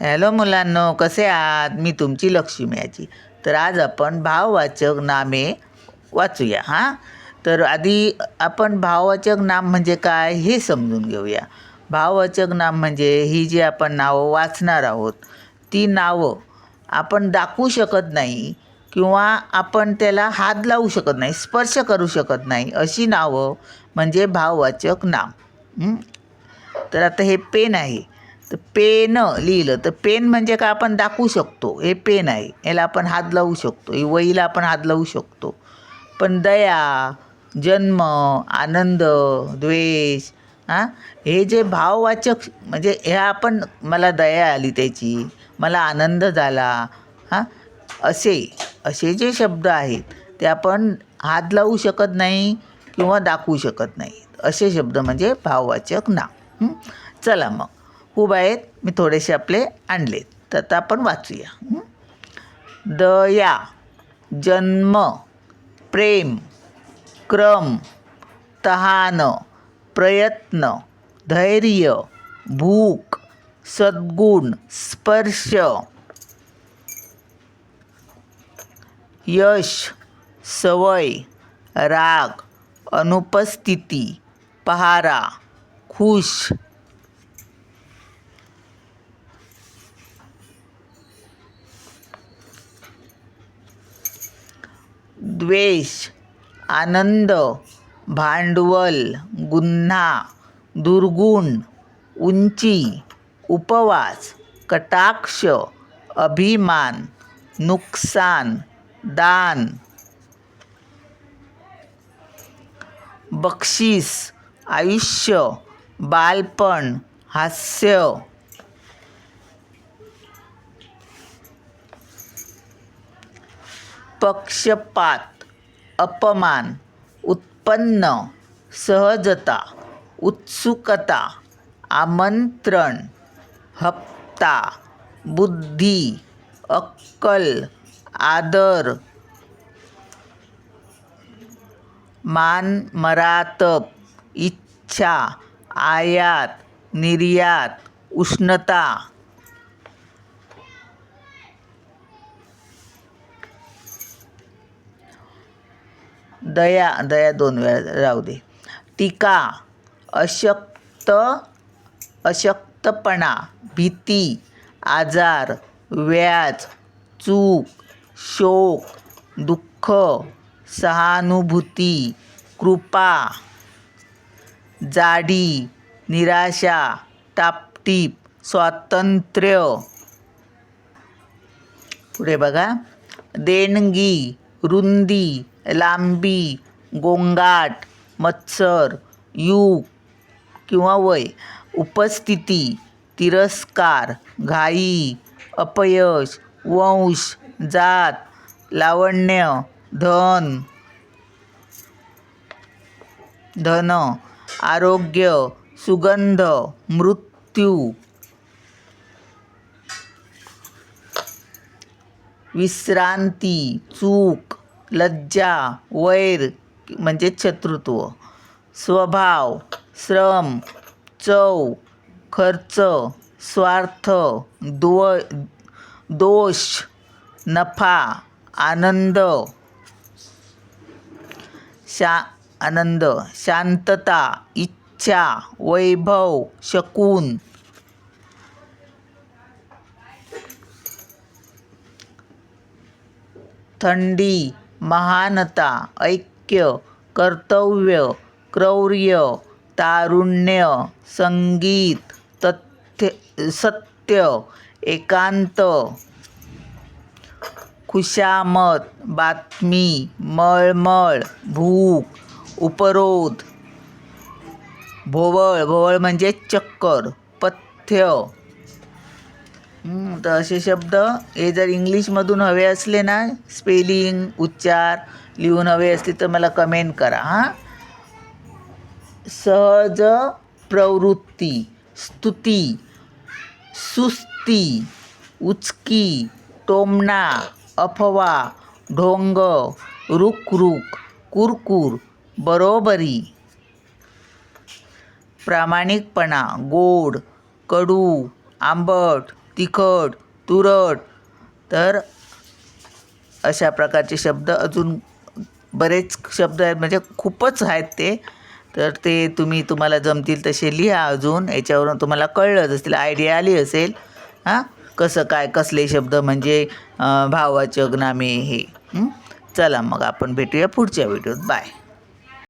Hello मुलांनो कसे आहात? मी तुमची लक्ष्मी आजी तर आज आपण भाववाचक नामे वाचूया हां? तर आधी आपण भाववाचक नाम म्हणजे काय हे समजून घेऊया. भाववाचक नाम म्हणजे ही जी आपण नावं वाचणार आहोत ती नावं आपण दाखवू शकत नाही किंवा आपण त्याला हात लावू शकत नाही स्पर्श करू शकत नाही अशी नावं म्हणजे भाववाचक नाम. तर आता हे पेन आहे. तर पेन लिहिलं. तर पेन म्हणजे का आपण दाखवू शकतो. हे पेन आहे. याला आपण हात लावू शकतो. ही वहीला आपण हात लावू शकतो. पण दया जन्म आनंद द्वेष हां? हे जे भाववाचक म्हणजे ह्या आपण मला दया आली त्याची मला आनंद झाला हां? असे असे जे शब्द आहेत ते आपण हात लावू शकत नाही किंवा दाखवू शकत नाही. असे शब्द म्हणजे भाववाचक नाम. चला मग. खूप आहेत मी थोडेसे आपले आणले. तर आता आपण वाचूया. दया जन्म प्रेम क्रम तहान प्रयत्न धैर्य भूक सद्गुण स्पर्श यश सवय राग अनुपस्थिती पहारा खुश द्वेष आनंद भांडवल गुन्हा दुर्गुण उंची उपवास कटाक्ष अभिमान नुकसान दान. बक्षीस आयुष्य बालपण हास्य पक्षपात अपमान उत्पन्न सहजता उत्सुकता आमंत्रण हप्ता बुद्धी अक्कल आदर मान मरातप इच्छा आयात निर्यात उष्णता दया दया दोन वेळा राहू दे. टीका अशक्त अशक्तपणा भीती आजार व्याज चूक शोक दुःख सहानुभूती कृपा जाडी निराशा टापटीप स्वातंत्र्य. पुढे बघा. देणगी रुंदी लांबी गोंगाट मत्सर युग किंवा वय उपस्थिती तिरस्कार घाई अपयश वंश जात लावण्य धन धन आरोग्य सुगंध मृत्यू विश्रांती चूक लज्जा वैर म्हणजे शत्रुत्व स्वभाव श्रम चव खर्च स्वार्थ द्व दोष नफा आनंद शा आनंद शांतता इच्छा वैभव शकून थंडी महानता ऐक्य कर्तव्य क्रौर्य तारुण्य संगीत तथ्य सत्य एकांत खुशामत बातमी मळमळ भूक उपरोध भोवळ. भोवळ म्हणजे चक्कर पथ्य. तर असे शब्द हे जर इंग्लिशमधून हवे असले ना स्पेलिंग उच्चार लिहून हवे असले तर मला कमेंट करा हां. सहज प्रवृत्ती स्तुती सुस्ती उचकी टोमणा अफवा ढोंग रुकरुक कुरकुर बरोबरी. प्रामाणिकपणा गोड कडू आंबट तिखट तुरट. तर अशा प्रकारचे शब्द अजून बरेच शब्द आहेत म्हणजे खूपच आहेत ते. तर ते तुम्ही तुम्हाला जमतील तसे लिहा अजून. याच्यावरून तुम्हाला कळलंच असतील आयडिया आली असेल. हां? कसं काय कसले शब्द म्हणजे भावाचक नामे हे. चला मग आपण भेटूया पुढच्या व्हिडिओत. बाय